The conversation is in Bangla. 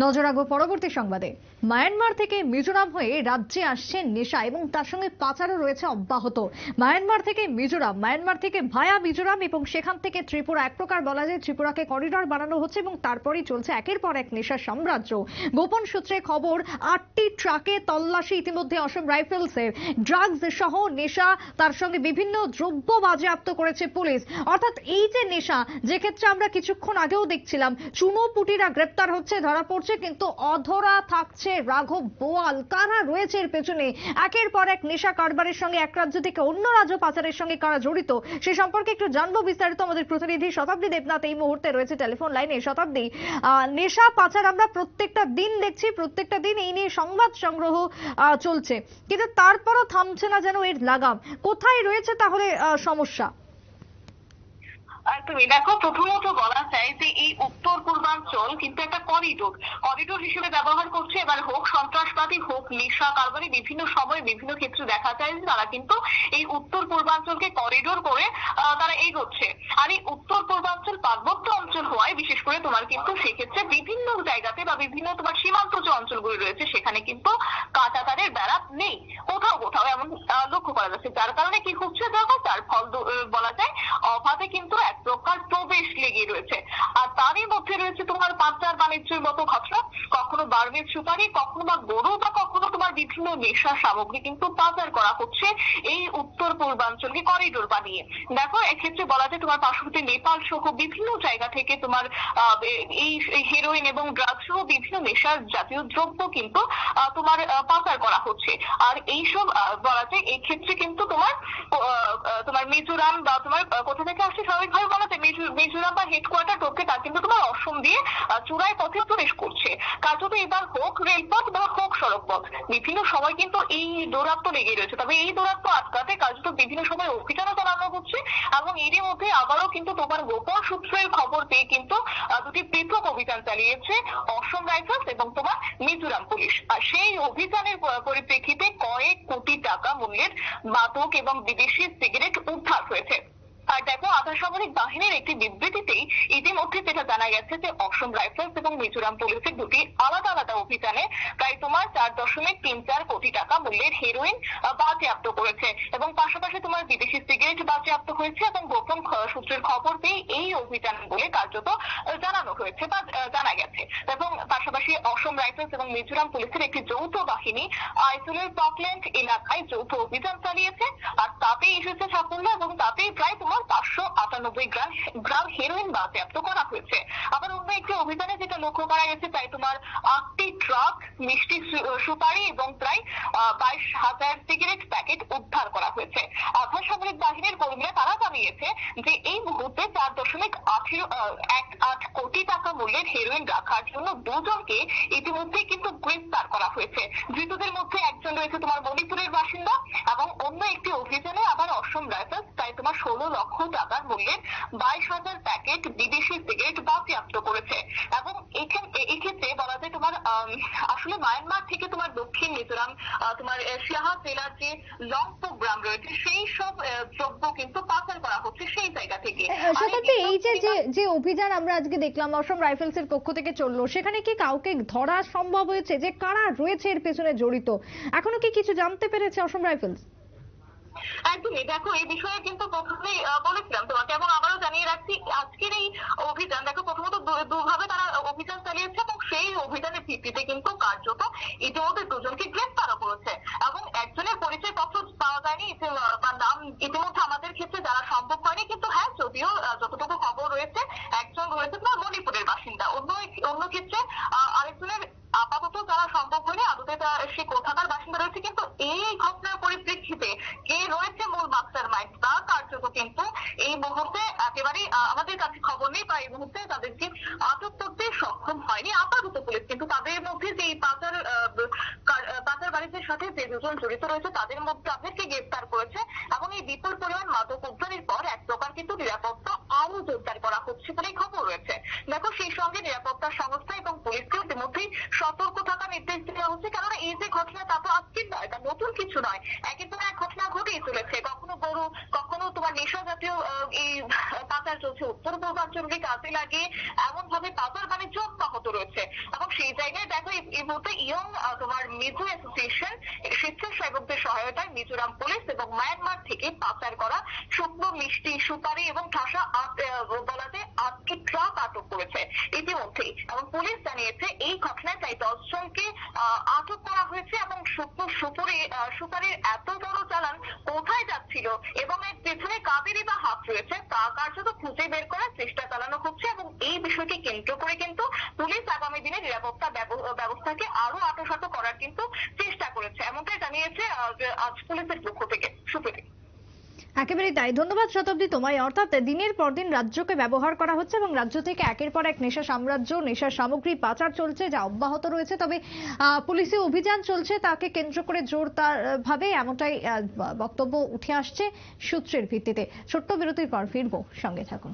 নজর রাখব পরবর্তী সংবাদে। মায়ানমার থেকে মিজোরাম হয়ে রাজ্যে আসছে নেশা এবং তার সঙ্গে পাচারও রয়েছে অব্যাহত। মায়ানমার থেকে মিজোরাম, মায়ানমার থেকে ভায়া মিজোরাম এবং সেখান থেকে ত্রিপুরা। এক প্রকার বলা যায় ত্রিপুরাকে করিডর বানানো হচ্ছে এবং তারপরেই চলছে একের পর এক নেশার সাম্রাজ্য। গোপন সূত্রে খবর, আটটি ট্রাকে তল্লাশি ইতিমধ্যে অসম রাইফেলসের ড্রাগস সহ নেশা, তার সঙ্গে বিভিন্ন দ্রব্য বাজেয়াপ্ত করেছে পুলিশ। অর্থাৎ এই যে নেশা যে ক্ষেত্রে আমরা কিছুক্ষণ আগেও দেখছিলাম, চুনো পুটিরা গ্রেপ্তার হচ্ছে ধরা পড়ছে কিন্তু অধরা থাকছে রাঘব বোয়াল। কারা রয়েছে এর পেছনে? একের পর এক নেশা কারবারের সঙ্গে এক রাজ্য থেকে অন্য রাজ্য পাচারের সঙ্গে কারা জড়িত? সে সম্পর্কে একটু জানব বিস্তারিত। আমাদের প্রতিনিধি শতাব্দী দেবনাথ এই মুহূর্তে রয়েছে টেলিফোন লাইনে। শতাব্দী নেশা পাচার আমরা প্রত্যেকটা দিন দেখছি, প্রত্যেকটা দিন এই নিয়ে সংবাদ সংগ্রহ চলছে। কিন্তু তারপরও থামছে না যেন এর লাগাম। কোথায় রয়েছে তাহলে সমস্যা? আর তুমি দেখো, প্রথমত বলা যায় যে এই উত্তর পূর্বাঞ্চল কিন্তু একটা করিডোর করিডোর হিসেবে ব্যবহার করছে এবার হোক সন্ত্রাসবাদী, হোক নেশা কারবারি বিভিন্ন সময় বিভিন্ন ক্ষেত্রে দেখা যায় যে তারা কিন্তু এই উত্তর পূর্বাঞ্চলকে করিডোর করে তারা এগোচ্ছে। আর এই উত্তর পূর্বাঞ্চল পার্বত্য অঞ্চল হওয়ায়, বিশেষ করে তোমার কিন্তু সেক্ষেত্রে বিভিন্ন জায়গাতে বা বিভিন্ন তোমার সীমান্ত যে অঞ্চলগুলি রয়েছে, সেখানে কিন্তু কাঁটাতারের বেড়া নেই। কোথাও কোথাও এমন লক্ষ্য করা যাচ্ছে। যার কারণে কি হচ্ছে? দেখো তার ফল বলা যায়, অভাবে কিন্তু এক প্রকার প্রবেশ লেগে রয়েছে। আর তারই মধ্যে রয়েছে তোমার পাচার বাণিজ্যের মতো ঘটনা। কখনো বার্মিজ সুপারি, কখনো বা গরু বা কখনো তোমার বিভিন্ন নেশা সামগ্রী কিন্তু পাচার করা হচ্ছে এই উত্তর পূর্বাঞ্চলকে করিডোর বানিয়ে। দেখো, এক্ষেত্রে বলা যায় তোমার পার্শ্ববর্তী নেপাল সহ বিভিন্ন জায়গা থেকে তোমার এই হেরোইন এবং ড্রাগ সহ বিভিন্ন নেশার জাতীয় দ্রব্য কিন্তু তোমার পাচার করা হচ্ছে। আর এইসব বলা যায় এই ক্ষেত্রে কিন্তু তোমার তোমার মিজোরাম বা তোমার কোথা থেকে আসছে স্বাভাবিকভাবে বলা যায় মিজোরাম বা হেডকোয়ার্টার টোপকে তার, কিন্তু তোমার অসম দিয়ে চূড়ায় পথে প্রবেশ করছে। কার্যত এবার হোক রেলপথ বা হোক সড়ক পথ বিভিন্ন সময় কিন্তু এই দৌরাত্ম লেগে রয়েছে। তবে এই দৌরাত্ম আটকাতে কার্যত বিভিন্ন সময় অভিযানও চালানো হচ্ছে এবং এরই মধ্যে আবারও কিন্তু তোমার গোপন সূত্রের খবর পেয়ে কিন্তু দুটি পৃথক অভিযান চালিয়েছে অসম রাইফেলস এবং তোমার মিজোরাম পুলিশ। আর সেই অভিযানের পরিপ্রেক্ষিতে কয়েক টাকা মূল্যের মাদক এবং বিদেশি সিগারেট উদ্ধার হয়েছে। আর দেখো সামরিক বাহিনীর একটি বিবৃতিতেই ইতিমধ্যে যেটা জানা গেছে যে অসম রাইফেলস এবং মিজোরাম পুলিশের দুটি আলাদা আলাদা অভিযানে প্রায় তোমার চার দশমিক তিন চার কোটি টাকা মূল্যের হেরোইন বাজেয়াপ্ত করেছে। এবং পাশাপাশি তোমার বিদেশি সিগারেট বাজেয়াপ্ত হয়েছে এবং গোপন সূত্রের খবর পেয়ে এই অভিযান বলে কার্যত জানানো হয়েছে বা জানা গেছে। এবং পাশাপাশি অসম রাইফেলস এবং মিজোরাম পুলিশের একটি যৌথ বাহিনী আইসোলের পকল্যান্ড এলাকায় যৌথ অভিযান চালিয়েছে। আর তাতেই এসেছে সাফল্য এবং তাতেই প্রায় তোমার পাঁচশো আটানব্বই গ্রাম হেরোইন বাজেয়াপ্ত করা হয়েছে। আবার অন্য একটি অভিযানে যেটা লক্ষ্য করা গেছে, তাই তোমার আটটি ট্রাক মিষ্টি সুপারি এবং প্রায় বাইশ হাজার সিগারেট প্যাকেট উদ্ধার করা হয়েছে। আধা সামরিক বাহিনীর কর্মীরা তারা জানিয়েছে যে এই মুহূর্তে চার দশমিক আঠেরো এক আট কোটি টাকা মূল্যের হেরোইন রাখার জন্য দুজনকে ইতিমধ্যে কিন্তু গ্রেফতার করা হয়েছে। ধৃতদের মধ্যে একজন রয়েছে তোমার মণিপুরের বাসিন্দা এবং অন্য একটি অভিযানে আবার অসম রাইফেলস তাই তোমার ষোলো লক্ষ টাকার মূল্যের বাইশ হাজার প্যাকেট বিদেশি সিগারেট বাজেয়াপ্ত করেছে। এবং এখানে এই ক্ষেত্রে বলা যায় তোমার আসলে মায়ানমার থেকে তোমার দক্ষিণ মিজোরাম তোমার সিয়াহা জেলার যে লংপো গ্রাম রয়েছে সেই সব দ্রব্য কিন্তু পাচার করা হচ্ছে সেই জায়গা থেকে। আর এই যে যে যে অভিযান আমরা আজকে দেখলাম অসম রাইফেলস এর পক্ষ থেকে চলল সেখানে কি কাউকে ধরা সম্ভব হয়েছে যে কারা রয়েছে এর পেছনে জড়িত? এখনও কি কিছু জানতে পেরেছে অসম রাইফেলস? একদমই। দেখো, এই বিষয়ে কিন্তু প্রথমেই বলেছিলাম তোমাকে এবং আবারও জানিয়ে রাখছি, আজকের এই অভিযান, দেখো, প্রথমত দুভাবে তারা অভিযান চালিয়েছে এবং সেই অভিযানের ভিত্তিতে কিন্তু কার্যত ইতিমধ্যে দুজনকে গ্রেফতারও করেছে এবং একজনের পরিচয় পত্র পাওয়া যায়নি বা নাম ইতিমধ্যে আমাদের ক্ষেত্রে জানা সম্ভব হয়নি কিন্তু হ্যাঁ যদিও আহ, যতটুকু খবর রয়েছে একজন রয়েছে তোমার মণিপুরের বাসিন্দা অন্য এক- অন্য ক্ষেত্রে আহ, আরেকজনের আপাতত জানা সম্ভব হয়নি আদতে তা সে কোথাকার বাসিন্দা রয়েছে কিন্তু এই ঘটনার পরিপ্রেক্ষিতে কে রয়েছে মূল মাস্টার মাইন্ড তা কার্যত কিন্তু এই মুহূর্তে একেবারেই আহ, আমাদের কাছে খবর নেই বা এই মুহূর্তে তাদেরকে আটক করতে সক্ষম হয়নি আপাতত পুলিশ কিন্তু তাদের মধ্যে যে এই পাচার আহ, কার- আহ, পাচার বাণিজ্যের দুজন জড়িত রয়েছে, তাদের মধ্যে তাদেরকে গ্রেফতার করেছে। এবং এই বিপুল পরিমাণ মাদক উদ্ধারের পর এক প্রকার কিন্তু নিরাপত্তা আরও জোরদার করা হচ্ছে বলে খবর রয়েছে। দেখো, সেই সঙ্গে নিরাপত্তা সংস্থা এবং পুলিশকে ইতিমধ্যেই সতর্ক থাকার নির্দেশ দেওয়া হচ্ছে। কেননা এই যে ঘটনা, তা তো আজকের নয় তা নতুন কিছু নয়। একের পর এক ঘটনা ঘটেই চলেছে। কখনো গরু, কখনো তোমার নেশা জাতীয় এই পাচার চলছে। উত্তর পূর্বাঞ্চলকে কাজে লাগিয়ে এমন ভাবে পাচার বাণিজ্য অব্যাহত রয়েছে। এবং সেই জায়গায় দেখো এই- মুহূর্তে ইয়ং তোমার মিজো অ্যাসোসিয়েশন স্বেচ্ছাসেবকদের সহায়তায় মিজোরাম পুলিশ এবং মায়ানমার থেকে পাচার করা শুকনো মিষ্টি সুপারি এবং ঠাসা বলাতে আটটি ট্রাক আটক করেছে ইতিমধ্যেই। এবং পুলিশ জানিয়েছে এই ঘটনায় প্রায় দশ জনকে আহ, আটক করা হয়েছে এবং শুকনো সুপুরি সুপারির এত বড় চালান কোথায় যাচ্ছিল এবং এর পেছনে কাদেরই বা হাত রয়েছে তা কার্যত খুঁজে বের করার চেষ্টা চালানো হচ্ছে এবং এই বিষয়কে কেন্দ্র করে কিন্তু পুলিশ আগামী দিনে নিরাপত্তা ব্যবস্থাকে আরও আটোসাটো করার কিন্তু চেষ্টা করেছে। এমনটাই জানিয়েছে আজ পুলিশের পক্ষ থেকে, সুপ্রীতি। একেবারেই তাই। ধন্যবাদ শতাব্দী তোমায়। অর্থাৎ দিনের পর দিন রাজ্যকে ব্যবহার করা হচ্ছে এবং রাজ্য থেকে একের পর এক নেশা সাম্রাজ্য নেশার সামগ্রী পাচার চলছে, যা অব্যাহত রয়েছে। তবে পুলিশি অভিযান চলছে, তাকে কেন্দ্র করে জোরদার ভাবে এমনটাই বক্তব্য উঠে আসছে সূত্রের ভিত্তিতে। ছোট্ট বিরতির পর ফিরবো। সঙ্গে থাকুন।